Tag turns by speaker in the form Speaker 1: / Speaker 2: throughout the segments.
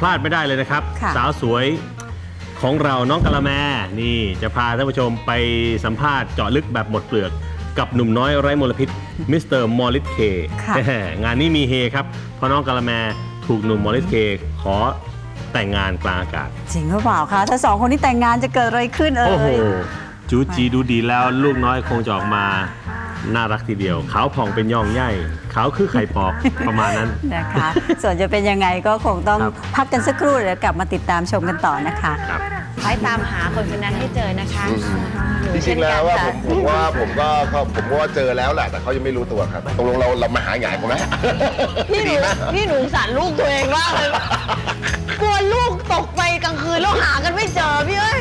Speaker 1: พลาดไม่ได้เลยนะครับ
Speaker 2: ค่ะ
Speaker 1: สาวสวยของเราน้องกะละแมนี่จะพาท่านผู้ชมไปสัมภาษณ์เจาะลึกแบบหมดเปลือก กับหนุ่มน้อยไร้มลพิษมิสเตอร์มอริสเค
Speaker 2: ค่ะ
Speaker 1: งานนี้มีเฮครับ เพราะน้องกะละแมถูกหนุ่มมอริสเคขอแต่งงานกลางอากาศ
Speaker 2: จริงหรือเปล่าคะถ้าสองคนนี้แต่งงานจะเกิดอะไรขึ้นเอ่
Speaker 1: โอ้โห
Speaker 2: ย
Speaker 1: จูจีดูดีแล้วลูกน้อยคงจะออกมา น่ารักทีเดียว ขาวผ่องเป็นย่องใหญ่ ขาวคือไข่ปอกประมาณนั้น
Speaker 2: นะคะ ส่วนจะเป็นยังไงก็คงต้อง
Speaker 1: ครับ
Speaker 2: พักกันสักครู่เดี๋ยวกลับมาติดตามชมกันต่อนะคะ
Speaker 1: ครับ
Speaker 3: คอยตามหาคนคนนั้นให้เจอนะคะหนู
Speaker 4: จริ
Speaker 3: เช่
Speaker 4: ง
Speaker 3: น
Speaker 4: ๆ
Speaker 3: กั
Speaker 4: แล้
Speaker 3: น
Speaker 4: วว่า
Speaker 3: ค่ะ
Speaker 4: ผมผมว่าผมก็เขาผมก็ว่าเจอแล้วแหละแต่เขายังไม่รู้ตัวครับตกลงเราเรามาหาหงายผมไหม
Speaker 3: พี่หนูพี่หนูสารลูกตัวเองมากเลย กลัวลูกตกไปกลางคืนแล้วหากันไม่เจอพี่เอ้ย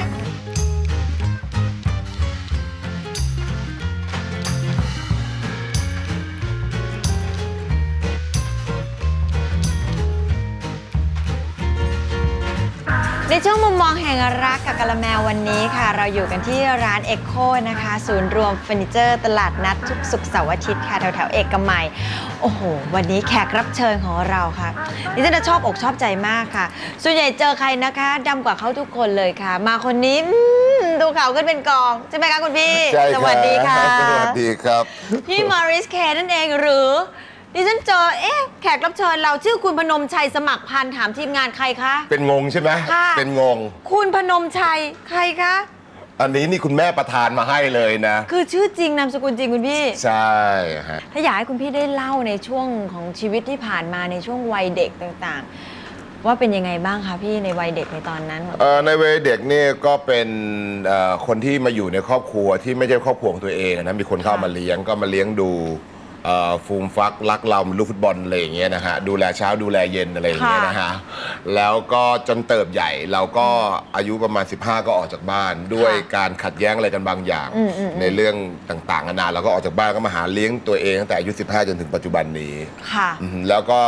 Speaker 3: ในช่วงมุมมองแห่งรักกับกะละแมวันนี้ค่ะ เราอยู่กันที่ร้านเอ็กโคนะคะ ศูนย์รวมเฟอร์นิเจอร์ตลาดนัดทุกสุขเสาร์อาทิตย์ค่ะ แถวแถวๆเอกมัย โอ้โห วันนี้แขกรับเชิญของเราค่ะดิฉันจะชอบอกชอบใจมากค่ะ ส่วนใหญ่เจอใครนะคะดำกว่าเขาทุกคนเลยค่ะ มาคนนี้อืมดูเขาขึ้นเป็นกอง ใช่ไหมคะคุณพี่
Speaker 4: ใช่
Speaker 3: ส
Speaker 4: รับ
Speaker 3: วัสดีค่ะ
Speaker 4: สวัสดีครับ
Speaker 3: พี่มอริสเคนั่นเองหรือ ดิฉันเจอ เอ๊ะ แขกรับเชิญเราชื่อคุณพนมชัยสมัครพันธ์ถามทีมงานใครคะ
Speaker 4: เป็นงงใช่ไหม
Speaker 3: ค่ะ
Speaker 4: เป็นงง
Speaker 3: คุณพนมชัยใครคะ
Speaker 4: อันนี้นี่คุณแม่ประทานมาให้เลยนะ
Speaker 3: คือชื่อจริงนามสกุลจริงคุณพี่
Speaker 4: ใช่ฮะ
Speaker 3: ถ้าอยากให้คุณพี่ได้เล่าในช่วงของชีวิตที่ผ่านมาในช่วงวัยเด็กต่างๆ ว่าเป็นยังไงบ้างคะพี่ในวัยเด็กในตอนนั้น
Speaker 4: เอ่อในวัยเด็กนี่ก็เป็นเอ่อคนที่มาอยู่ในครอบครัวที่ไม่ใช่ครอบครัวของตัวเองนะมีคนเข้ามาเลี้ยงก็มาเลี้ยงดูเอ่อ ฟูมฟักรักเราลูกฟุตบอลอะไรอย่างเงี้ยนะฮะดูแลเช้าดูแลเย็นอะไรอย่างเงี้ยนะฮะแล้วก็จนเติบใหญ่เราก็อายุประมาณ 15 ก็ออกจากบ้าน ด้วยการขัดแย้งอะไรกันบางอย่าง ในเรื่องต่างๆนานาเราก็ออกจากบ้านก็มาหาเลี้ยงตัวเองตั้งแต่อายุ 15 จนถึงปัจจุบันนี้
Speaker 3: ค่ะ
Speaker 4: อืมแล้วก็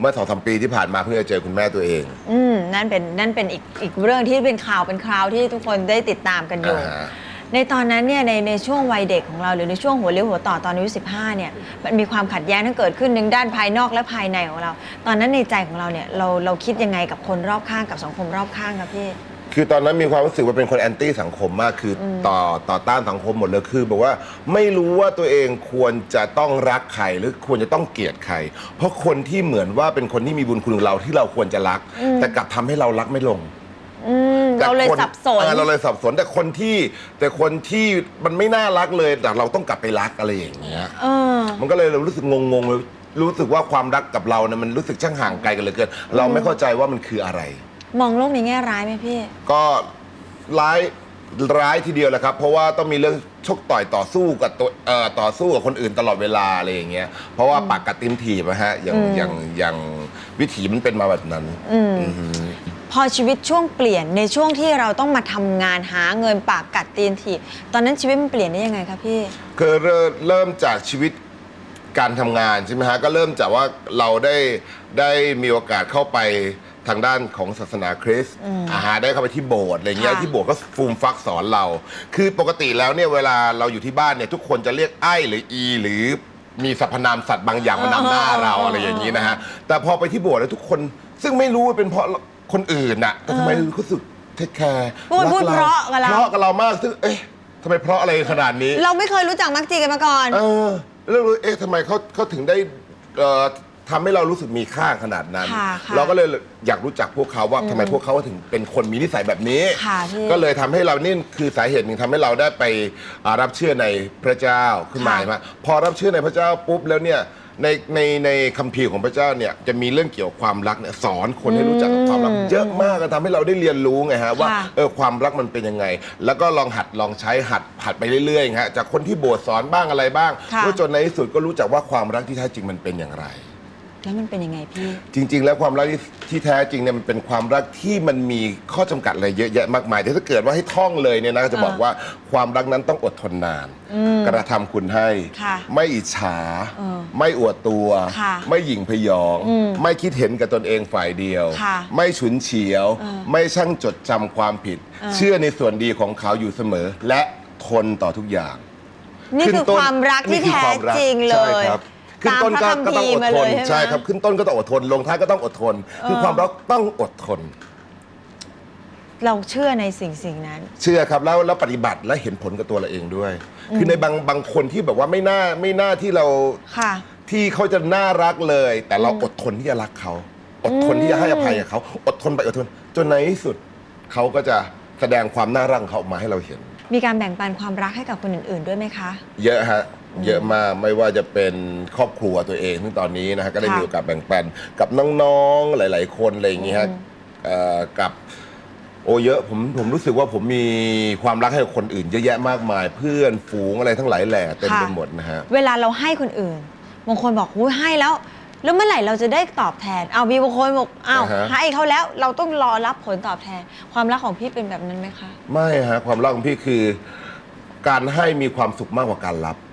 Speaker 4: เมื่อสองสามปีที่ผ่านมาเพิ่งจะเจอคุณแม่ตัวเอง
Speaker 3: อืมนั่นเป็นนั่นเป็นอีกอีกเรื่องที่เป็นข่าวเป็นคราวที่ทุกคนได้ติดตามกันอยู่
Speaker 4: อ่าฮะ
Speaker 3: ในตอนนั้นเนี่ยในในช่วงวัยเด็กของเราหรือในช่วงหัวเลี้ยวหัวต่อตอนอายุ15เนี่ยมันมีความขัดแย้งทั้งเกิดขึ้นทั้งด้านภายนอกและภายในของเรา ตอนนั้นในใจของเราเนี่ยเราเราคิดยังไงกับคนรอบข้างกับสังคมรอบข้างครับพี่
Speaker 4: คือตอนนั้นมีความรู้สึกว่าเป็นคนแอนตี้สังคมมากคืออต่อต่อต้านสังคมหมดเลยคือบอกว่าไม่รู้ว่าตัวเองควรจะต้องรักใครหรือควรจะต้องเกลียดใคร เพราะคนที่เหมือนว่าเป็นคนที่มีบุญคุณกับเราที่เราควรจะรัก แต่กลับทำให้เรารักไม่ลง
Speaker 3: อืม
Speaker 4: แต่
Speaker 3: เราเลย
Speaker 4: คน
Speaker 3: สับสน
Speaker 4: เออเราเลยสับสนแต่คนที่ แต่คนที่มันไม่น่ารักเลยแต่เราต้องกลับไปรักอะไรอย่างเงี้ย
Speaker 3: เออ
Speaker 4: มันก็เลยรู้สึกงงๆเลยรู้สึกว่าความรักกับเราเนี่ยมันรู้สึกช่างห่างไกลกันเหลือเกิน เราไม่เข้าใจว่ามันคืออะไร
Speaker 3: มองโลกในแง่ร้ายไหมพี่
Speaker 4: ก็ร้ายร้ายทีเดียวแหละครับ เพราะว่าต้องมีเรื่องชกต่อยต่อสู้กับตัวเอ่อต่อสู้กับคนอื่นตลอดเวลาอะไรอย่างเงี้ยเพราะว่าปากกัดตินถีบนะฮะอย่างอย่างอย่างวิถีมันเป็นมาแบบนั้นอือหือ
Speaker 3: พอชีวิตช่วงเปลี่ยนในช่วงที่เราต้องมาทำงานหาเงินปากกัดตีนถีบตอนนั้นชีวิตมันเปลี่ยนได้ยังไงคะพี่
Speaker 4: คือเริ่มเริ่มจากชีวิตการทำงานใช่ไหมฮะก็เริ่มจากว่าเราได้ได้มีโอกาสเข้าไปทางด้านของศาสนาคริสต์อาหาได้เข้าไปที่โบสถ์อะไรเงี้ย
Speaker 3: ค่ะ
Speaker 4: ที่โบสถ์ก็ฟูมฟักสอนเรา คือปกติแล้วเนี่ยเวลาเราอยู่ที่บ้านเนี่ยทุกคนจะเรียกไอ้หรืออี หรือมีสรรพนามสัตว์บางอย่างมานำหน้าเราอะไรอย่างนี้นะฮะแต่พอไปที่โบสถ์แล้วทุกคนซึ่งไม่รู้ว่าเป็นเพราะ คนอื่นน่ะแต่ทำไมรู้สึกเทคแคร์
Speaker 3: พูดพูดเพราะกับเรา
Speaker 4: เพราะกับเรามากซึ่งเอ๊ะทำไมเพราะอะไรขนาดนี้
Speaker 3: เราไม่เคยรู้จักมักจีกันมาก่อน
Speaker 4: เออแล้วรู้เอ๊ะทำไมเขาเขาถึงได้เอ่อทำให้เรารู้สึกมีค่าขนาดนั้น
Speaker 3: ค่ะค่ะ
Speaker 4: เราก็เลยอยากรู้จักพวกเขาว่าทำไมพวกเขาถึงเป็นคนมีนิสัยแบบนี้
Speaker 3: ค่ะพี่
Speaker 4: ก็เลยทำให้เรานี่คือสาเหตุหนึ่งทำให้เราได้ไปอ่ารับเชื่อในพระเจ้าขึ้นมา
Speaker 3: ค่ะ
Speaker 4: ใช่ไหมพอรับเชื่อในพระเจ้าปุ๊บแล้วเนี่ย ในในในคัมภีร์ของพระเจ้าเนี่ยจะมีเรื่องเกี่ยวกับความรักเนี่ยสอนคนให้รู้จักกับความรักเยอะมากก็ทำให้เราได้เรียนรู้ไงฮะว่า
Speaker 3: ค่ะ
Speaker 4: เออความรักมันเป็นยังไง แล้วก็ลองหัดลองใช้หัดหัดไปเรื่อยๆฮะจากคนที่โบสถ์สอนบ้างอะไรบ้าง
Speaker 3: ค่ะ
Speaker 4: แล้วจนในที่สุดก็รู้จักว่าความรักที่แท้จริงมันเป็นอย่างไร
Speaker 3: แล้วมันเป็นยังไงพี่
Speaker 4: จริง ๆ แล้วความรักที่ที่แท้จริงเนี่ยมันเป็นความรักที่มันมีข้อจำกัดอะไรเยอะแยะมากมายแต่ถ้าเกิดว่าให้ท่องเลยเนี่ยนะก็จะบอกว่าความรักนั้นต้องอดทนนาน กระทำคุณให้
Speaker 3: ค่ะ
Speaker 4: ไม่อิจฉา
Speaker 3: เออ
Speaker 4: ไม่อวดตัว
Speaker 3: ค่ะ
Speaker 4: ไม่หยิ่งพยองไม่คิดเห็นกับตนเองฝ่ายเดียว
Speaker 3: ค่ะ
Speaker 4: ไม่ฉุนเฉียว
Speaker 3: เออ
Speaker 4: ไม่ช่างจดจำความผิดเชื่อในส่วนดีของเขาอยู่เสมอ และทนต่อทุกอย่าง
Speaker 3: นี่คือ
Speaker 4: ขึ้ต้น
Speaker 3: ความรักที่
Speaker 4: นี่อ
Speaker 3: แท้
Speaker 4: ความรัก
Speaker 3: จริงเล
Speaker 4: ใช่
Speaker 3: ย
Speaker 4: ครับ ขึ้นต้นก็
Speaker 3: ตามพ
Speaker 4: ก็
Speaker 3: ระ
Speaker 4: ต้อง
Speaker 3: คัมภีร์
Speaker 4: อด
Speaker 3: มา
Speaker 4: ท
Speaker 3: เล
Speaker 4: น
Speaker 3: ยใช่ไหม
Speaker 4: ใช่ครับขึ้นต้นก็ต้องอดทน ลงท้ายก็ต้องอดทน คือความรักต้องอดทน
Speaker 3: เราเชื่อในสิ่งสิ่งนั้น
Speaker 4: เชื่อครับแล้วแล้วปฏิบัติและเห็นผลกับตัวเราเองด้วย คือในบางบางคนที่แบบว่าไม่น่าไม่น่าที่เรา
Speaker 3: ค่ะ
Speaker 4: ที่เขาจะน่ารักเลย แต่เราอดทนที่จะรักเขา อดทนที่จะให้อภัยกับเขาอดทนไปอดทน จนในที่สุดเขาก็จะแสดงความน่ารักของเขาออกมาให้เราเห็น
Speaker 3: มีการแบ่งปันความรักให้กับคนอื่น ๆ ด้วยไหมคะ
Speaker 4: เยอะฮะ เยอะมากไม่ว่าจะเป็นครอบครัวตัวเองซึ่งตอนนี้นะฮะก็ได้
Speaker 3: ค่ะ
Speaker 4: มีโอกาสแบ่งปันกับน้องๆหลาย ๆ คนอะไรอย่างงี้ฮะเอ่อกับ โอ้เยอะผมผมรู้สึกว่าผมมีความรักให้กับคนอื่น เยอะแยะมากมาย เพื่อนฝูงอะไรทั้งหลายแหล่เต็มไปหมดนะฮะ
Speaker 3: เวลาเราให้คนอื่น บางคนบอกอุ้ยให้แล้ว แล้วเมื่อไหร่เราจะได้ตอบแทน เอามีบางคนบอกอ้าว
Speaker 4: อ่าฮะ
Speaker 3: ให้เขาแล้ว เราต้องรอรับผลตอบแทน ความรักของพี่เป็นแบบนั้นไหมคะ
Speaker 4: ไม่ฮะความรักของพี่คือ การให้มีความสุขมากกว่าการรับ
Speaker 3: อืม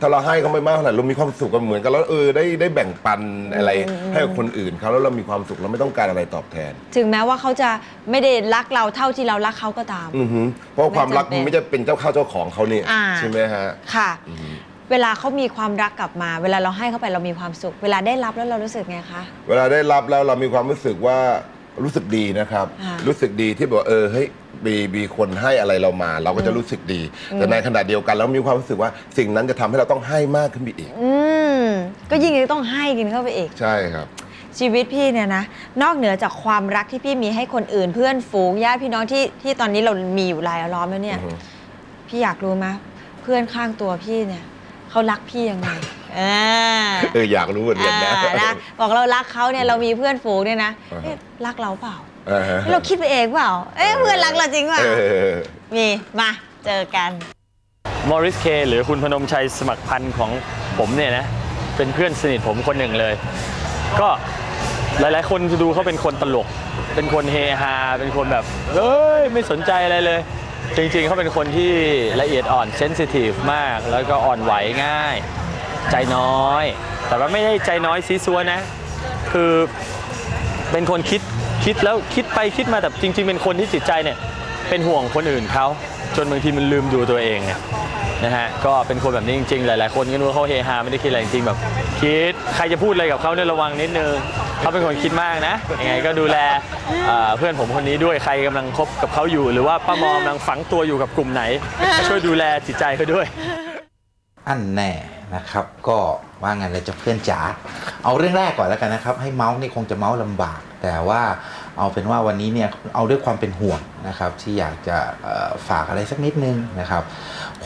Speaker 4: ถ้าเราให้เขาไม่มากเท่าไหร่เรามีความสุขกันเหมือนกันแล้วเออได้ได้แบ่งปันอะไร
Speaker 3: อืม
Speaker 4: ให้กับคนอื่นเขาแล้วเรามีความสุขเราไม่ต้องการอะไรตอบแทน
Speaker 3: ถึงแม้ว่าเขาจะไม่ได้รักเราเท่าที่เรารักเขาก็ตาม
Speaker 4: อือฮึเพราะความรัก
Speaker 3: ไม่จำเป็น
Speaker 4: มันไม่จะเป็นเจ้าข้าวเจ้าของเขาเนี่ย
Speaker 3: อ่า
Speaker 4: ใช่ไหมฮะ
Speaker 3: ค่ะ
Speaker 4: อือฮึ
Speaker 3: เวลาเขามีความรักกลับมา เวลาเราให้เขาไปเรามีความสุข เวลาได้รับแล้วเรารู้สึกไงคะ
Speaker 4: เวลาได้รับแล้วเรามีความรู้สึกว่า รู้สึกดีนะครับ
Speaker 3: อ่า
Speaker 4: รู้สึกดีที่บอกว่าเออเฮ้ยมีมีคนให้อะไรเรามา เราก็จะรู้สึกดี แต่ในขณะเดียวกันเรามีความรู้สึกว่าสิ่งนั้นจะทำให้เราต้องให้มากขึ้นไปอีก
Speaker 3: อืมก็ยิ่งต้องให้กินเข้าไปอีก
Speaker 4: ใช่ครับ
Speaker 3: ชีวิตพี่เนี่ยนะ นอกเหนือจากความรักที่พี่มีให้คนอื่น เพื่อนฝูงญาติพี่น้องที่ที่ตอนนี้เรามีอยู่รายล้อมแล้วเนี่ย
Speaker 4: อือฮึ
Speaker 3: พี่อยากรู้ไหมเพื่อนข้างตัวพี่เนี่ยเขารักพี่ยังไง อ่า
Speaker 4: เอออยากรู้เหมือนกันนะ
Speaker 3: อ่านะบอกเรารักเขาเนี่ยเรามีเพื่อนฝูงเนี่ยนะ
Speaker 4: อ่าฮะ
Speaker 3: เอ๊ะรักเราเปล่า
Speaker 4: อ่าฮะ
Speaker 3: เราคิดไปเองเปล่า เอ๊ะเพื่อนรักเราจริงเปล่า
Speaker 4: เออ
Speaker 3: มีมาเจอกัน
Speaker 5: มอริสเคหรือคุณพนมชัยสมัครพันธ์ของผมเนี่ยนะ เป็นเพื่อนสนิทผมคนหนึ่งเลย ก็หลายๆ คนดูเขาเป็นคนตลก เป็นคนเฮฮา เป็นคนแบบเอ้ยไม่สนใจอะไรเลย จริงๆเขาเป็นคนที่ละเอียดอ่อนเซนซิทีฟมาก แล้วก็อ่อนไหวง่าย ใจน้อย แต่ว่าไม่ได้ใจน้อยซีซัวนะ คือเป็นคนคิดคิดแล้วคิดไปคิดมาแต่จริง ๆ เป็นคนที่จิตใจเนี่ยเป็นห่วงคนอื่นเขาจนบางทีมันลืมดูตัวเองไงนะฮะก็เป็นคนแบบนี้จริงๆ หลาย ๆ คนก็รู้ว่าเขาเฮฮาไม่ได้คิดอะไรจริงๆแบบคิดใครจะพูดอะไรกับเขาเนี่ยระวังนิดนึงเขาเป็นคนคิดมากนะยังไงก็ดูแลเพื่อนผมคนนี้ด้วยใครกำลังคบกับเขาอยู่ หรือว่าป้ามอมกำลังฝังตัวอยู่กับกลุ่มไหน ช่วยดูแลจิตใจเขาด้วย
Speaker 6: อันแน่ นะครับ ก็ว่างันเลยจะเพื่อนจ๋าเอาเรื่องแรกก่อนแล้วกันนะครับ ให้เมาส์นี่คงจะเมาส์ลำบาก แต่ว่าเอาเป็นว่าวันนี้เนี่ยเอาด้วยความเป็นห่วงนะครับ ที่อยากจะฝากอะไรสักนิดนึงนะครับ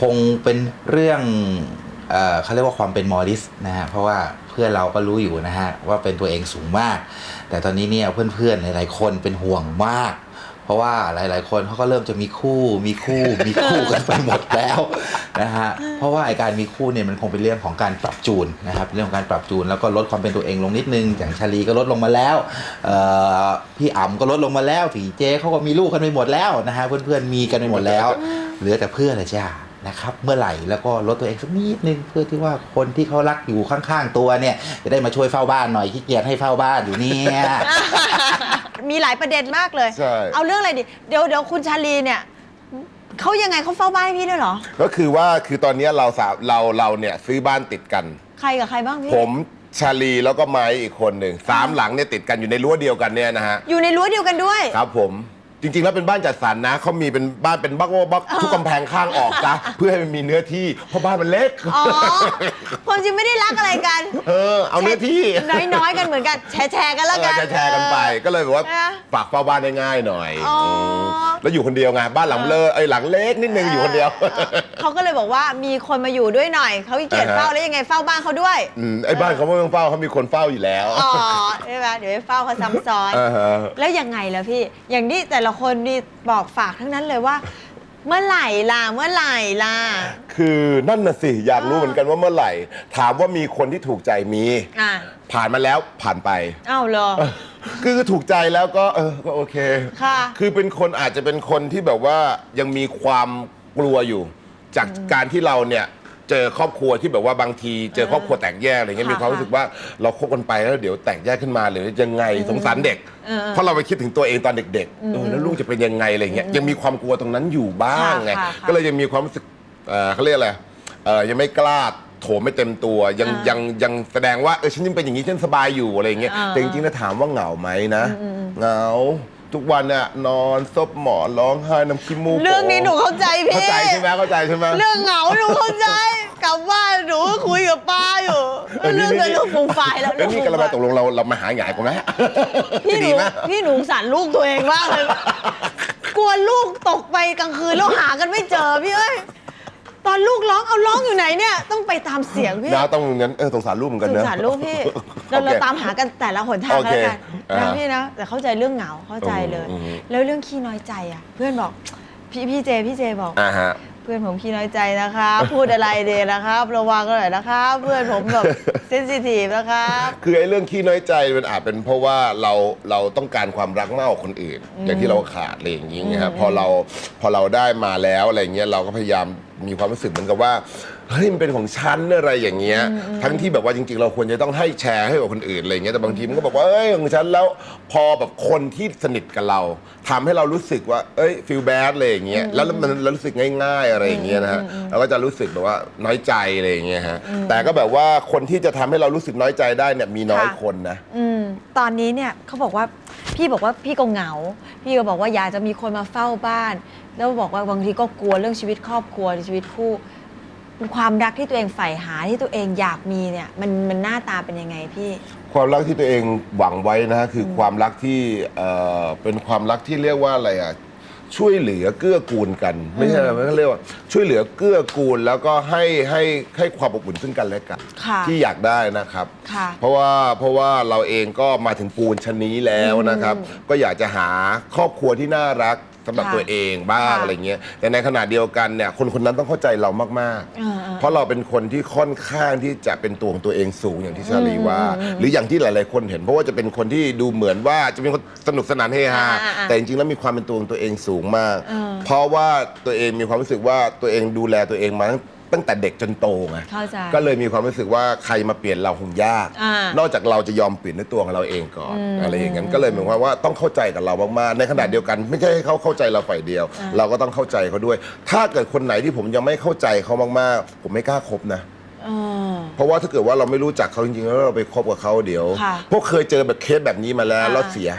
Speaker 6: คงเป็นเรื่องเอเขาเรียกว่าความเป็นมอริสนะฮะเพราะว่าเพื่อนเราก็รู้อยู่นะฮะว่าเป็นตัวเองสูงมาก แต่ตอนนี้เนี่ยเพื่อนๆหลายๆคนเป็นห่วงมาก เพราะว่าหลาย ๆ คนเขาก็เริ่มจะมีคู่ มีคู่ มีคู่กันไปหมดแล้วนะฮะ เพราะว่าไอการมีคู่เนี่ยมันคงเป็นเรื่องของการปรับจูนนะครับ เรื่องของการปรับจูนแล้วก็ลดความเป็นตัวเองลงนิดนึง อย่างชาลีก็ลดลงมาแล้วเอ่อพี่อ๋ำก็ลดลงมาแล้วผีเจเขาก็มีลูกกันไปหมดแล้วนะฮะ เพื่อน ๆ มีกันไปหมดแล้ว เหลือแต่เพื่อนละจ้านะครับเมื่อไหร่แล้วก็ลดตัวเองสักนิดนึงเพื่อที่ว่าคนที่เขารักอยู่ข้างๆตัวเนี่ย จะได้มาช่วยเฝ้าบ้านหน่อยขี้เกียจให้เฝ้าบ้านอยู่เนี่ย
Speaker 3: มีหลายประเด็นมากเลย
Speaker 4: ใช่
Speaker 3: เอาเรื่องอะไรดิ เดี๋ยวเดี๋ยวคุณชาลีเนี่ยเขายังไงเขาเฝ้าบ้านให้พี่ด้วยเหรอ
Speaker 4: ก็คือว่าคือตอนนี้เราสาเราเราเนี่ยซื้อบ้านติดกัน
Speaker 3: ใครกับใครบ้างพี่
Speaker 4: ผมชาลีแล้วก็ไม้อีกคนหนึ่งสามหลังเนี่ยติดกันอยู่ในรั้วเดียวกันเนี่ยนะฮะ
Speaker 3: อยู่ในรั้วเดียวกันด้วย
Speaker 4: ครับผม จริงๆ แล้วเป็นบ้านจัดสรรนะเขามีเป็นบ้านเป็นบล็อกบล็อกทุกกำแพงข้างออกจ้ะเพื่อให้มันมีเนื้อที่เพราะบ้านมันเล็ก
Speaker 3: อ๋อความจริงไม่ได้รักอะไรกัน
Speaker 4: เออเอาเนื้อที่
Speaker 3: น้อยๆกันเหมือนกัน แชร์แชร์ๆกันแล้ว
Speaker 4: เอ
Speaker 3: กั
Speaker 4: อนจะแชร์กันไปก็เลยแบบว่า
Speaker 3: นะ
Speaker 4: ฝากเฝ้าบ้านได้ง่ายหน่อย
Speaker 3: อ๋ออื
Speaker 4: มแล้วอยู่คนเดียวไงบ้านหลังเลอไอ้ยหลังเล็กนิดนึงอยู่คนเดียว
Speaker 3: ออเขาก็เลยบอกว่ามีคนมาอยู่ด้วยหน่อยเขาขี้เกียจ
Speaker 4: อ่าฮะ
Speaker 3: เฝ้าแล้วยังไงเฝ้าบ้านเขาด้วย
Speaker 4: มไอ้บ้านเขาไม่ต้องเฝ้าเขามีคนเฝ้าอยู่แล้ว
Speaker 3: อ๋อใช่ไหมเดี๋ยวไปเฝ้าเขาซ้ำซ้อน
Speaker 4: อ่าฮะ
Speaker 3: แล้วยังไงล่ะพี่อย่างที่แต่ละคนนี่บอกฝากทั้งนั้นเลยว่า เมื่อไหร่ล่ะเมื่อไหร่ล่ะ
Speaker 4: คือนั่นน่ะสิ อยากรู้เหมือนกันว่าเมื่อไหร่ ถามว่ามีคนที่ถูกใจมี
Speaker 3: อะ
Speaker 4: ผ่านมาแล้วผ่านไป
Speaker 3: เอ้าเหรอ
Speaker 4: คือถูกใจแล้วก็เออก็โอเค
Speaker 3: ค่ะ
Speaker 4: คือเป็นคนอาจจะเป็นคนที่แบบว่ายังมีความกลัวอยู่ จากการที่เราเนี่ย เจอครอบครัวที่แบบว่าบางที เจอครอบครัวแตกแยกอะไรเงี้ย
Speaker 3: ค่ะ
Speaker 4: มีความรู้สึกว่าเราคบกันไปแล้วเดี๋ยวแตกแยกขึ้นมาหรือยังไงสงสารเด็ก
Speaker 3: เออเออ
Speaker 4: เพราะเราไปคิดถึงตัวเองตอนเด็กๆเออแล้วลูกจะเป็นยังไงอะไรเงี้ยยังมีความกลัวตรงนั้นอยู่บ้างไง
Speaker 3: ค่ะค่ะ
Speaker 4: ก็เลยยังมีความรู้สึกเอ่อเขาเรียกอะไรเอ่อยังไม่กล้าโถมไม่เต็มตัวยัง
Speaker 3: อ่ายั
Speaker 4: ยังยังแสดงว่าเออฉันยังเป็นอย่างนี้ฉันสบายอยู่อะไรอย่างเงี้ย
Speaker 3: อ่า
Speaker 4: แต่จริงๆแล้วถามว่าเหงาไหมนะ เหงา ทุกวันน่ะนอนซบหมอนร้องไห้น้ำขี้มูก
Speaker 3: เรื่องนี้หนูเข้าใจพี่
Speaker 4: เข้าใจใช่ไหมเข้าใจใช่ไหม
Speaker 3: เรื่องเหงาหนูเข้าใจ กลับบ้านหนูก็คุยกับป้าอยู่
Speaker 4: เออนี่
Speaker 3: เรื่องเงิน
Speaker 4: นี่
Speaker 3: เรื่องฟูมไฟล์แล้ว
Speaker 4: แล้วนี่กระมาตกลงเราเรามาหาหงายกันไหม
Speaker 3: พี่ห
Speaker 4: ดี
Speaker 3: นู
Speaker 4: ไหม
Speaker 3: พี่หนูสงสารลูกตัวเองมากเลย กลัวลูกตกไปกลางคืนแล้วหากันไม่เจอพี่เอ้ย ตอนลูกร้องเอาร้องอยู่ไหนเนี่ยต้องไปตามเสียงพี่
Speaker 4: นะต้องงั้นเออสงสารลูกเหมือนกัน
Speaker 3: สง
Speaker 4: เนอะ
Speaker 3: สารลูกพี่เรา
Speaker 4: โอเค
Speaker 3: เราตามหากันแต่ละหนทาง
Speaker 4: โอ
Speaker 3: ก็
Speaker 4: เค
Speaker 3: แล้วกัน
Speaker 4: อ่า
Speaker 3: นะพี่นะแต่เข้าใจเรื่องเหงาเข้าใจเลย
Speaker 4: อืมอืม
Speaker 3: แล้วเรื่องขี้น้อยใจอะ เพื่อนบอกพี่พี่เจพี่เจบอก
Speaker 4: อ่าฮะ
Speaker 3: เพื่อนผมขี้น้อยใจนะครับพูดอะไรเดนะครับ ระวังกันหน่อยนะครับเพื่อนผมแบบเซนซิทีฟนะครับ
Speaker 4: คือไอ้เรื่องขี้น้อยใจมันอาจเป็นเพราะว่าเราเราต้องการความรักมากกว่าคนอื่น อย่างที่เราขาดอะไรอย่างนี้ไงครับพอเราพอเราได้มาแล้วอะไรเงี้ยเราก็พยายาม มีความรู้สึกเหมือนกับว่า เฮ้ยมันเป็นของฉันอะไรอย่างเงี้ยทั้งที่แบบว่าจริง ๆ เราควรจะต้องให้แชร์ให้กับคนอื่นอะไรเงี้ยแต่บางทีมันก็บอกว่าเอ้ยของฉันแล้วพอแบบคนที่สนิทกับเราทำให้เรารู้สึกว่าเอ้ยฟีลแบดอะไรอย่างเงี้ยแล้วมันเรารู้สึกง่าย ๆอะไรอย่างเงี้ยนะฮะเราก็จะรู้สึกแบบว่าน้อยใจอะไรอย่างเงี้ยฮะแต่ก็แบบว่าคนที่จะทำให้เรารู้สึกน้อยใจได้เนี่ยมีน้อย
Speaker 3: ค่ะ
Speaker 4: คนนะ
Speaker 3: อืมตอนนี้เนี่ยเขาบอกว่าพี่บอกว่าพี่ก็เหงา พี่ก็บอกว่าอยากจะมีคนมาเฝ้าบ้าน แล้วบอกว่าบางทีก็กลัวเรื่องชีวิตครอบครัวชีวิตคู่ ความรักที่ตัวเองใฝ่หาที่ตัวเองอยากมีเนี่ยมันมันหน้าตาเป็นยังไงพี่
Speaker 4: ความรักที่ตัวเองหวังไว้นะฮะคือความรักที่เอ่อเป็นความรักที่เรียกว่าอะไรอะช่วยเหลือเกื้อกูลกัน ไม่ใช่อะไรมันก็เรียกว่า ช่วยเหลือเกื้อกูลแล้วก็ให้ให้ให้ความอบอุ่นซึ่งกันและกัน
Speaker 3: ค่ะ
Speaker 4: ที่อยากได้นะครับ
Speaker 3: ค่ะ
Speaker 4: เพราะว่าเพราะว่าเราเองก็มาถึงปูนชนนี้แล้วนะครับ ก็อยากจะหาครอบครัวที่น่ารัก สำหรับ
Speaker 3: ค่ะ
Speaker 4: ตัวเองบ้าง
Speaker 3: ค่ะ
Speaker 4: อะไรเงี้ยแต่ในขณะเดียวกันเนี่ยคนคนนั้นต้องเข้าใจเรามาก
Speaker 3: เออเออ
Speaker 4: ๆ เพราะเราเป็นคนที่ค่อนข้างที่จะเป็นตัวของตัวเองสูงอย่างที่ชาลีว่า หรืออย่างที่หลาย ๆ คนเห็น เพราะว่าจะเป็นคนที่ดูเหมือนว่าจะเป็นคนสนุกสนานเฮฮา
Speaker 3: อ่าๆๆ
Speaker 4: แต่จริงๆแล้วมีความเป็นตัวของตัวเองสูงมาก
Speaker 3: เออ
Speaker 4: เพราะว่าตัวเองมีความรู้สึกว่าตัวเองดูแลตัวเองมาตั้ง ตั้งแต่เด็กจนโตไง
Speaker 3: เข้าใจ
Speaker 4: ก็เลยมีความรู้สึกว่าใครมาเปลี่ยนเราคงยาก
Speaker 3: อ่าน
Speaker 4: อกจากเราจะยอมเปลี่ยนด้วยตัวของเราเองก่อน อะไรอย่างนั้นก็เลยหมายความว่าต้องเข้าใจกับเรามากๆในขณะเดียวกัน ไม่ใช่ให้เขาเข้าใจเราฝ่ายเดียว เราก็ต้องเข้าใจเขาด้วย ถ้าเกิดคนไหนที่ผมยังไม่เข้าใจเขามากๆ ผมไม่กล้าคบนะ
Speaker 3: เออ
Speaker 4: เพราะว่าถ้าเกิดว่าเราไม่รู้จักเขาจริงๆ แล้วเราไปคบกับเขาเดี๋ยว
Speaker 3: ค่ะ
Speaker 4: พวกเคยเจอแบบเคสแบบนี้มาแล้ว
Speaker 3: อ่า
Speaker 4: แล้วเสีย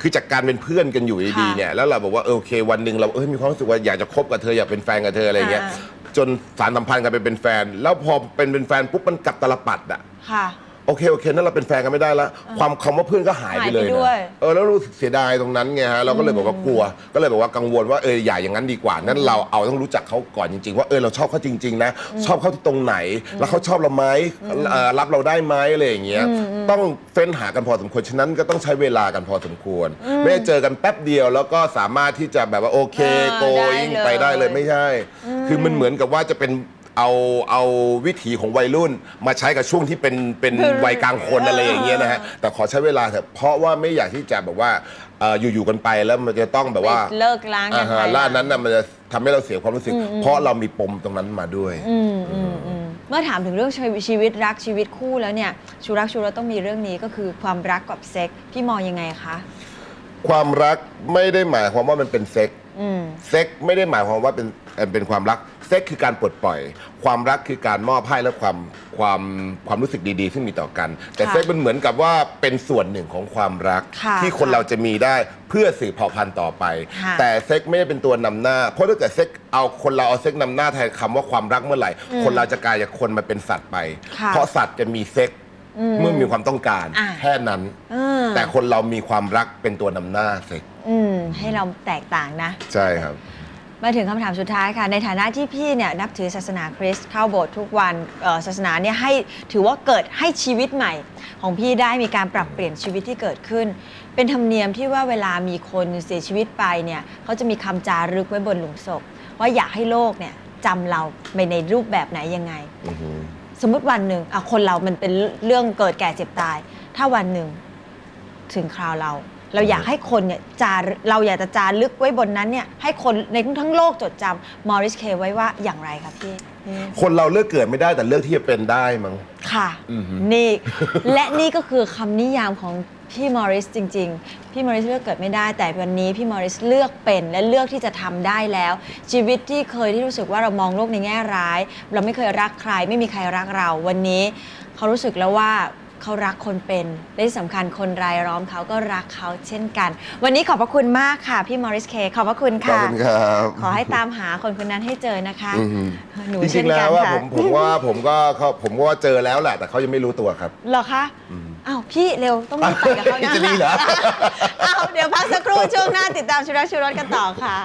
Speaker 4: คือจากการเป็นเพื่อนกันอยู่ดีๆ
Speaker 3: ค่ะ
Speaker 4: เนี่ยแล้วเราบอกว่าเออโอเควันหนึ่งเราเออมีความรู้สึกว่าอยากจะคบกับเธออยากเป็นแฟนกับเธออะไรอย่างเงี้ย
Speaker 3: อ่า
Speaker 4: จนสารสัมพันธ์กันไปเป็นแฟน แล้วพอเป็นเป็นแฟนปุ๊บมันกลับตลปัดอะ
Speaker 3: ค่ะ
Speaker 4: โอเคโอเคนั่นเราเป็นแฟนกันไม่ได้แล้วความคำว่าเพื่อนก็หายไปเลย
Speaker 3: หายไป
Speaker 4: นะ
Speaker 3: ด้วย
Speaker 4: เออแล้วรู้สึกเสียดายตรงนั้นไงฮะเราก็เลยบอกว่ากลัว ก็เลยบอกว่ากังวลว่าเอออย่าอย่างนั้นดีกว่านั้นเราเอาต้องรู้จักเขาก่อนจริง ๆ ว่าเออเราชอบเขาจริง ๆ นะ ชอบเขาที่ตรงไหน แล้วเขาชอบเราไหมเอ่อรับเราได้ไหมอะไรอย่างเงี้ยต้องเฟ้นหากันพอสมควรฉะนั้นก็ต้องใช้เวลากันพอสมควร ไม่ได้เจอกันแป๊บเดียว แล้วก็สามารถที่จะแบบว่าโอเค
Speaker 3: เออ
Speaker 4: โก
Speaker 3: ได้
Speaker 4: ยิ่ง
Speaker 3: เลย
Speaker 4: ไปได้เลยไม่ใช่ คือมันเหมือนกับว่าจะเป็น เอาเอาวิถีของวัยรุ่นมาใช้กับช่วงที่เป็นเป็นวัยกลางคนอะไรอย่างเงี้ยนะฮะแต่ขอใช้เวลาเถอะเพราะว่าไม่อยากที่จะแบบว่าเอ่ออยู่ๆกันไปแล้วมันจะต้องแบบว่า
Speaker 3: เลิกล้างกัน
Speaker 4: อ่า
Speaker 3: ไป
Speaker 4: ฮะแล่านนั้นน่ะมันจะทำให้เราเสียความรู้สึก เพราะเรามีปมตรงนั้นมาด้วย
Speaker 3: อืมอืมอืมเมื่อถามถึงเรื่องชีวิตชีวิตรักชีวิตคู่แล้วเนี่ยชูรักชูรสต้องมีเรื่องนี้ก็คือความรักกับเซ็กพี่มองยังไงคะ
Speaker 4: ความรักไม่ได้หมายความว่ามันเป็นเซ็ก
Speaker 3: อืม
Speaker 4: เซ็กไม่ได้หมายความว่าเป็นเอ่อเป็นความรัก เซ็กคือการปลดปล่อย ความรักคือการมอบให้และความความความรู้สึกดีๆ ซึ่งมีต่อกัน แต่
Speaker 3: ค่ะ
Speaker 4: เซ็กมันเหมือนกับว่าเป็นส่วนหนึ่งของความรัก
Speaker 3: ค่ะ
Speaker 4: ที่คน
Speaker 3: ค่ะ
Speaker 4: เราจะมีได้เพื่อสืบเผ่าพันธุ์ต่อไป
Speaker 3: ค่ะ
Speaker 4: แต่เซ็กไม่ได้เป็นตัวนำหน้า เพราะถ้าเกิดเซ็กเอาคนเราเอาเซ็กนำหน้าแทนคำว่าความรักเมื่อไหร่ คนเราจะกลายจากคนมาเป็นสัตว์ไป
Speaker 3: ค่ะ
Speaker 4: เพราะสัตว์จะมีเซ็กเมื่อมีความต้องการ
Speaker 3: อะ
Speaker 4: แค่นั้น
Speaker 3: เออ
Speaker 4: แต่คนเรามีความรักเป็นตัวนำหน้าเซ็ก
Speaker 3: อืมให้เราแตกต่างนะ
Speaker 4: ใช่ครับ
Speaker 3: มาถึงคำถามสุดท้ายค่ะ ในฐานะที่พี่เนี่ยนับถือศาสนาคริสต์เข้าโบสถ์ทุกวันศาสนาเนี่ยให้ถือว่าเกิดให้ชีวิตใหม่ ของพี่ได้มีการปรับเปลี่ยนชีวิตที่เกิดขึ้น เป็นธรรมเนียมที่ว่าเวลามีคนเสียชีวิตไปเนี่ยเขาจะมีคำจารึกไว้บนหลุมศพ ว่าอยากให้โลกเนี่ยจำเราไปในรูปแบบไหนยังไง สมมุติวันหนึ่งอคนเรามันเป็นเรื่องเกิดแก่เจ็บตาย ถ้าวันหนึ่งถึงคราวเรา เราอยากให้คนเนี่ยจารึเราอยากจะจารึกไว้บนนั้นเนี่ยให้คนในทั้งโลกจดจำมอริสเคไว้ว่าอย่างไรครับพี่อืม
Speaker 4: คนเราเลือกเกิดไม่ได้แต่เลือกที่จะเป็นได้มั้ง
Speaker 3: ค่ะ
Speaker 4: อือฮึ
Speaker 3: นี่ และนี่ก็คือคำนิยามของพี่มอริสจริง ๆ พี่มอริสเลือกเกิดไม่ได้ แต่วันนี้พี่มอริสเลือกเป็นและเลือกที่จะทำได้แล้ว ชีวิตที่เคยที่รู้สึกว่าเรามองโลกในแง่ร้าย เราไม่เคยรักใคร ไม่มีใครรักเราวันนี้ เขารู้สึกแล้วว่า เขารักคนเป็นและที่สำคัญคนรายล้อมเขาก็รักเขาเช่นกัน วันนี้ขอบพระคุณมากค่ะ พี่มอริสเคขอบพระคุณ
Speaker 4: ขอบ
Speaker 3: ค่ะ
Speaker 4: คุณครับ
Speaker 3: ขอให้ตามหาคนคนนั้นให้เจอนะคะ
Speaker 4: อือหือ
Speaker 3: หนู
Speaker 4: จ
Speaker 3: เช่
Speaker 4: ริ
Speaker 3: น
Speaker 4: งๆแล้
Speaker 3: กัน
Speaker 4: วว่า
Speaker 3: ค่ะ
Speaker 4: ผมผมว่าผมก็เขาผมก็ว่าเจอแล้วแหละแต่เขายังไม่รู้ตัวครับ
Speaker 3: เหรอคะอ้าวพี่เร็วต้องรีบไปกับเขานะ
Speaker 4: จะดีเหรอ
Speaker 3: อ้าวเดี๋ยวพักสักครู่ช่วงหน้าติดตามชุรักชุรสกันต่อค่ะ